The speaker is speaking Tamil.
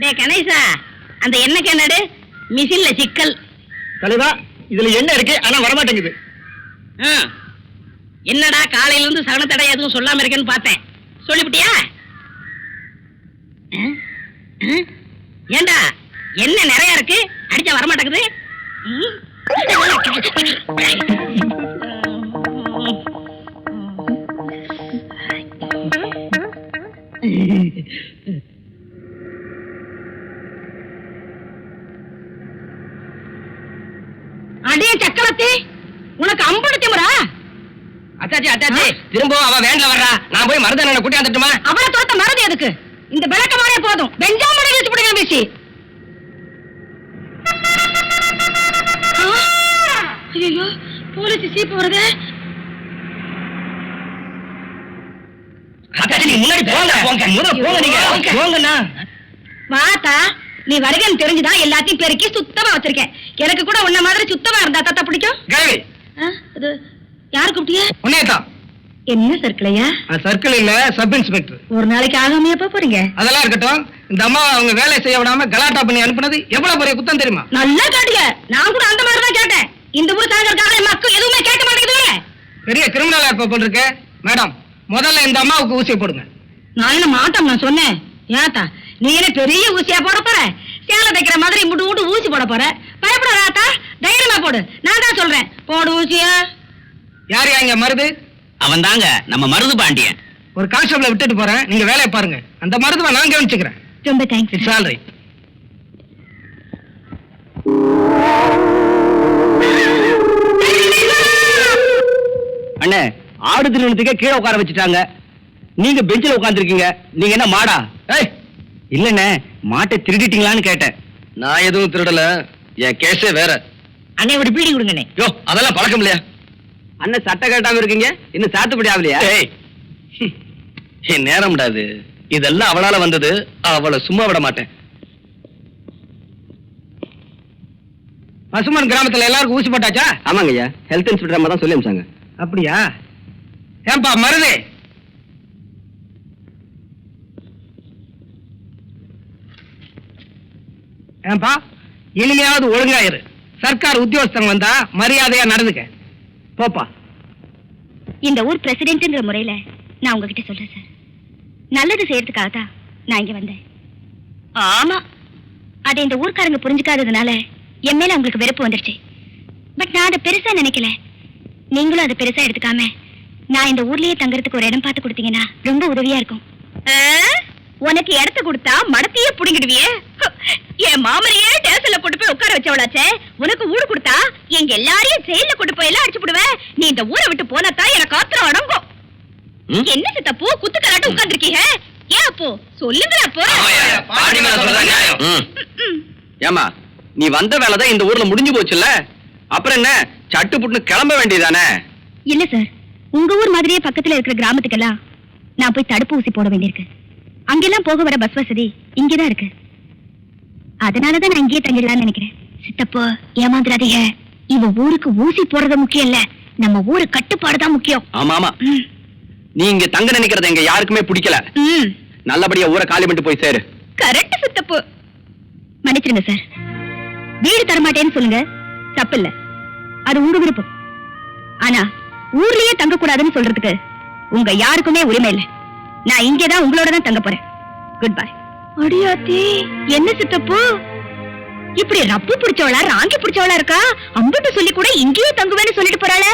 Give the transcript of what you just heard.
டே கணேசா அந்த எண்ணெய் கேனடு மிஷின்ல சிக்கல். தலைவா இதுல என்ன இருக்கு ஆனா வரமாட்டேங்குது. என்னடா காலையில இருந்து சகன தடை எதுவும் சொல்லாம இருக்கேன்னு பார்த்தேன். சொல்லிவிட்டியா? ஏண்டா என்ன நிறைய இருக்கு? அடே சக்கரத்தி உனக்கு அம்புடு திமுறா? அச்சாச்சி அச்சாச்சி திரும்ப அவ வேன்ல வர்றா. நான் போய் மருதனை கூட்டியாந்துட்டுமா அவளை தோத்த மறதி எதுக்கு? இந்த விளக்கமாரே போதும். பெஞ்சாமரை வச்சு விடுங்க பேசி ஐயோ போலீஸ் சீப்பு வருது முன்னாடி போங்க. போங்க முதல்ல போங்க நீங்க. போங்கண்ணா. வாத்தா நீ வருகன்னு தெரிஞ்சுதான் எல்லாத்தையும் பெருக்கி சுத்தமா வச்சிருக்கேன். எனக்கு கூட உன்ன மாதிரி சுத்தமா இருந்தா தாத்தா பிடிக்கும்? கேள்வி ஆ, இது யாரு கூப்பிட்டிய? உன்னையத்தான். என்ன சர்க்கிளையா சர்க்கிள் இல்ல சப் இன்ஸ்பெக்டர் ஒரு நாளைக்கு ஆகாமையா போறீங்க? அதெல்லாம் இருக்கட்டும் இந்த அம்மா அவங்க வேலை செய்ய விடாம கலாட்டா பண்ணி அனுப்புனது எவ்வளவு பெரிய குத்தம் தெரியுமா? நல்லா கேட்டீங்க. நான் கூட அந்த மாதிரி தான் கேட்டேன். இந்த ஊர் தலைவருக்காக மக்கள் எதுவுமே கேட்க மாட்டேங்குது பெரிய கிரிமினலா இருப்ப போல் இருக்கு. மேடம் முதல்ல இந்த அம்மாவுக்கு ஊசி போடுங்க. நான் என்ன மாட்டோம் நான் சொன்னேன்? ஏத்தா நீ என்ன பெரிய ஊசியா போட போற? சேலை தைக்கிற மாதிரி முட்டு முட்டு ஊசி போட போற? பயப்படாத ஆத்தா தைரியமா போடு. நான் தான் சொல்றேன். போடு ஊசியா. யார் யா இங்க மருது? அவன் தாங்க நம்ம மருது பாண்டியன். ஒரு கான்ஸ்டபிள விட்டுட்டு போறேன் நீங்க வேலையை பாருங்க. அந்த மருதுவை நான் கவனிச்சுக்கிறேன். ரொம்ப தேங்க்ஸ் இட்ஸ் ஆல் ரைட் அண்ணே ஆடு திருமணத்துக்கே கீழே உட்கார வச்சுட்டாங்க. நீங்க பெஞ்சில உட்காந்துருக்கீங்க நீங்க என்ன மாடா? ஏய் இல்லண்ணே மாட்டை திருடிட்டீங்களான்னு கேட்டேன். நான் எதுவும் திருடல என் கேஸே வேற. அண்ணே ஒரு பீடி கொடுங்கண்ணே. யோ அதெல்லாம் பழக்கம் இல்லையா? அண்ணன் சட்டை கட்டாம இருக்கீங்க இன்னும் சாத்துப்படி ஆகலையா. என் நேரம்டா இது. இதெல்லாம் அவளால வந்தது அவளை சும்மா விட மாட்டேன். பசுமன் கிராமத்துல எல்லாருக்கும் ஊசி போட்டாச்சா? ஆமாங்க ஐயா ஹெல்த் இன்ஸ்பெக்டர் அம்மா தான் சொல்லி அமிச்சாங்க. அப்படியா? ஏன்பா மருது? ஏன்பா? இனிமையாவது ஒழுங்கா இரு. சர்க்கார் உத்தியோகஸ்தன் வந்தா மரியாதையா நடந்துக்க. போப்பா. இந்த ஊர் பிரசிடென்ட்ன்ற முறையில நான் உங்ககிட்ட சொல்றேன் சார். நல்லது செய்யறதுக்காக தான் நான் இங்க வந்தேன். ஆமா. அதை இந்த ஊர்க்காரங்க புரிஞ்சுக்காததுனால என் மேல உங்களுக்கு வெறுப்பு வந்துருச்சு. பட் நான் அதை பெருசா நினைக்கல. நீங்களும் அதை பெருசா எடுத்துக்காம நான் இந்த ஊர்லயே தங்கறதுக்கு ஒரு இடம் பார்த்து கொடுத்தீங்கன்னா ரொம்ப உதவியா இருக்கும். உனக்கு இடத்த கொடுத்தா மடத்தையே புடுங்கிடுவியே. என் மாமனையே டேஷன்ல கொண்டு போய் உட்கார வச்சவளாச்சே. உனக்கு ஊடு கொடுத்தா எங்க எல்லாரையும் ஜெயில கொண்டு போய் எல்லாம் அடிச்சு விடுவேன் நீ இந்த ஊரை விட்டு போனதா எனக்கு ஆத்திரம் அடங்கும்? என்ன சித்தப்போ குத்து கலாட்டம் உட்கார்ந்துருக்கீங்க? ஏன் அப்போ? சொல்லுங்க அப்போ. ஏமா நீ வந்த வேலை தான் இந்த ஊர்ல முடிஞ்சு போச்சுல்ல? அப்புறம் என்ன? சட்டு புட்டுன்னு கிளம்ப வேண்டியதானே? இல்ல சார் உங்க ஊர் மாதிரியே பக்கத்துல இருக்கிற கிராமத்துக்கெல்லாம் நான் போய் தடுப்பு ஊசி போட வேண்டியிருக்கு. அங்கெல்லாம் போக வர பஸ் வசதி இங்கதான் இருக்கு. அதனாலதான் நான் இங்கேயே தங்கிடலாம்னு நினைக்கிறேன். சித்தப்போ ஏமாந்துடாதீங்க இவ ஊருக்கு ஊசி போடுறது முக்கியம் இல்ல. நம்ம ஊரு கட்டுப்பாடு தான் முக்கியம். ஆமா ஆமா. ம், நீ இங்க தங்க நினைக்கிறது எங்க யாருக்குமே பிடிக்கல. ம், நல்லபடியா ஊரை காலி பண்ணிட்டு போய் சேரு. கரெக்ட் சித்தப்போ. மன்னிச்சிருங்க சார் வீடு தரமாட்டேன்னு சொல்லுங்க. தப்பு இல்ல அது உங்க விருப்பம். ஆனா ஊர்லயே தங்க கூடாதுன்னு சொல்றதுக்கு உங்க யாருக்குமே உரிமை இல்ல. நான் இங்கதான் உங்களோட தான் தங்க போறேன். குட் பை அடியாத்தி என்ன சித்தப்பு? இப்படி ரப்பு பிடிச்சவளா ராங்கி பிடிச்சவளா இருக்கா? அம்புட்டு சொல்லி கூட இங்கேயே தங்குவேன்னு சொல்லிட்டு போறாளே.